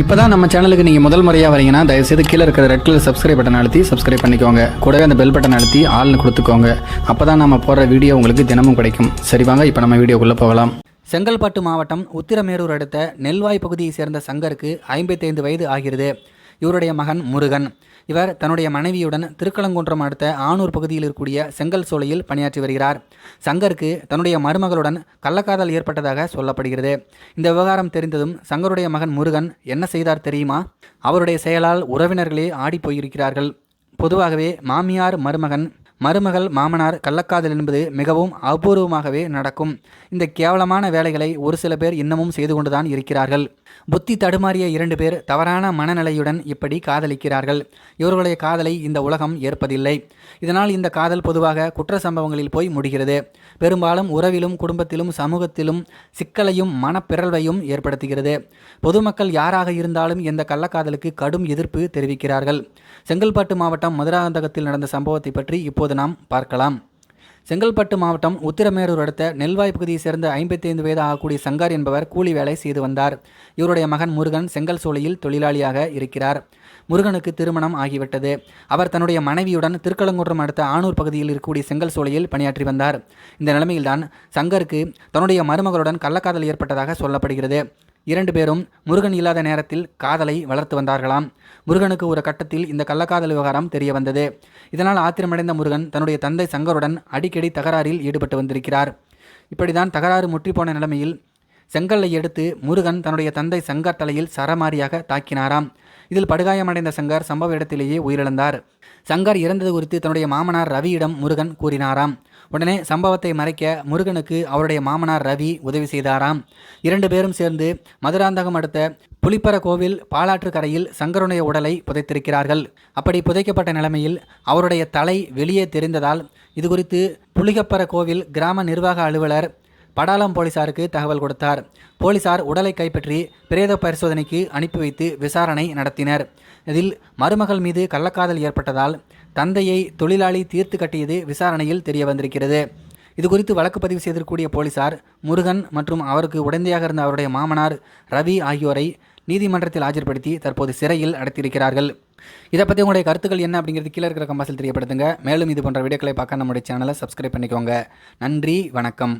இப்போ தான் நம்ம சேனலுக்கு நீங்கள் முதல் முறையாக வரீங்கன்னா தயவுசெய்து கீழே இருக்கிற ரெட் கலர் சப்ஸ்கிரைப் பட்டன் அழுத்தி சப்ஸ்கிரைப் பண்ணிக்கோங்க. கூடவே அந்த பெல் பட்டன் அழுத்தி ஆள்னு கொடுத்துக்கோங்க. அப்போ தான் நம்ம போடுற வீடியோ உங்களுக்கு தினமும் கிடைக்கும். சரி வாங்க இப்போ நம்ம வீடியோக்குள்ளே போகலாம். செங்கல்பட்டு மாவட்டம் உத்திரமேரூர் அடுத்த நெல்வாய் பகுதியை சேர்ந்த சங்கருக்கு ஐம்பத்தைந்து வயது ஆகிறது. இவருடைய மகன் முருகன். இவர் தன்னுடைய மனைவியுடன் திருக்கலங்குன்றம் அடுத்த ஆனூர் பகுதியில் இருக்கக்கூடிய செங்கல் சோலையில் பணியாற்றி வருகிறார். சங்கருக்கு தன்னுடைய மருமகளுடன் கள்ளக்காதல் ஏற்பட்டதாக சொல்லப்படுகிறது. இந்த விவகாரம் தெரிந்ததும் சங்கருடைய மகன் முருகன் என்ன செய்தார் தெரியுமா? அவருடைய செயலால் உறவினர்களே ஆடிப்போயிருக்கிறார்கள் பொதுவாகவே மாமியார் மருமகன் மருமகள் மாமனார் கள்ளக்காதல் என்பது மிகவும் அபூர்வமாகவே நடக்கும். இந்த கேவலமான வேலைகளை ஒரு சில பேர் இன்னமும் செய்து கொண்டுதான் இருக்கிறார்கள். புத்தி தடுமாறிய இரண்டு பேர் தவறான மனநிலையுடன் இப்படி காதலிக்கிறார்கள். இவர்களுடைய காதலை இந்த உலகம் ஏற்பதில்லை. இதனால் இந்த காதல் பொதுவாக குற்ற சம்பவங்களில் போய் முடிகிறது. பெரும்பாலும் உறவிலும் குடும்பத்திலும் சமூகத்திலும் சிக்கலையும் மனப்பிறழ்வையும் ஏற்படுத்துகிறது. பொதுமக்கள் யாராக இருந்தாலும் இந்த கள்ளக்காதலுக்கு கடும் எதிர்ப்பு தெரிவிக்கிறார்கள். செங்கல்பட்டு மாவட்டம் மதுராந்தகத்தில் நடந்த சம்பவத்தை பற்றி இப்போது நாம் பார்க்கலாம். செங்கல்பட்டு மாவட்டம் உத்திரமேரூர் அடுத்த நெல்வாய் பகுதியைச் சேர்ந்த ஐம்பத்தைந்து வயது ஆகக்கூடிய சங்கார் என்பவர் கூலி வேலை செய்து வந்தார். இவருடைய மகன் முருகன் செங்கல் சோலையில் தொழிலாளியாக இருக்கிறார். முருகனுக்கு திருமணம் ஆகிவிட்டது. அவர் தன்னுடைய மனைவியுடன் திருக்கலங்குன்றம் அடுத்த ஆனூர் பகுதியில் இருக்கக்கூடிய செங்கல் சோலையில் பணியாற்றி வந்தார். இந்த நிலைமையில்தான் சங்கருக்கு தன்னுடைய மருமகளுடன் கள்ளக்காதல் ஏற்பட்டதாக சொல்லப்படுகிறது. இரண்டு பேரும் முருகன் இல்லாத நேரத்தில் காதலை வளர்த்து வந்தார்களாம். முருகனுக்கு ஒரு கட்டத்தில் இந்த கள்ளக்காதல் விவகாரம் தெரிய வந்தது இதனால் ஆத்திரமடைந்த முருகன் தன்னுடைய தந்தை சங்கருடன் அடிக்கடி தகராறில் ஈடுபட்டு வந்திருக்கிறார். இப்படிதான் தகராறு முற்றிப்போன நிலைமையில் செங்கல்லை எடுத்து முருகன் தன்னுடைய தந்தை சங்கர் தலையில் சரமாரியாக தாக்கினாராம். இதில் படுகாயமடைந்த சங்கர் சம்பவ இடத்திலேயே உயிரிழந்தார். சங்கர் இறந்தது குறித்து தன்னுடைய மாமனார் ரவியிடம் முருகன் கூறினாராம். உடனே சம்பவத்தை மறைக்க முருகனுக்கு அவருடைய மாமனார் ரவி உதவி செய்தாராம். இரண்டு பேரும் சேர்ந்து மதுராந்தகம் அடுத்த புளிப்பர கோவில் பாலாற்று கரையில் சங்கருடைய உடலை புதைத்திருக்கிறார்கள். அப்படி புதைக்கப்பட்ட நிலைமையில் அவருடைய தலை வெளியே தெரிந்ததால் இதுகுறித்து புளிகப்பர கோவில் கிராம நிர்வாக அலுவலர் படாலம் போலீசாருக்கு தகவல் கொடுத்தார். போலீசார் உடலை கைப்பற்றி பிரேத பரிசோதனைக்கு அனுப்பி வைத்து விசாரணை நடத்தினர். இதில் மருமகள் மீது கள்ளக்காதல் ஏற்பட்டதால் தந்தையை தொழிலாளி தீர்த்து கட்டியது விசாரணையில் தெரிய வந்திருக்கிறது. இது குறித்து வழக்கு பதிவு செய்திருக்கக்கூடிய போலீசார் முருகன் மற்றும் அவருக்கு உடந்தையாக இருந்த அவருடைய மாமனார் ரவி ஆகியோரை நீதிமன்றத்தில் ஆஜர்படுத்தி தற்போது சிறையில் அடைத்திருக்கிறார்கள். இதை பற்றி உங்களுடைய கருத்துக்கள் என்ன அப்படிங்கிறது கீழே இருக்கிற கம்பாசில் தெரியப்படுத்துங்க. மேலும் இது போன்ற வீடியோக்களை பார்க்க நம்முடைய சேனலை சப்ஸ்கிரைப் பண்ணிக்கோங்க. நன்றி வணக்கம்.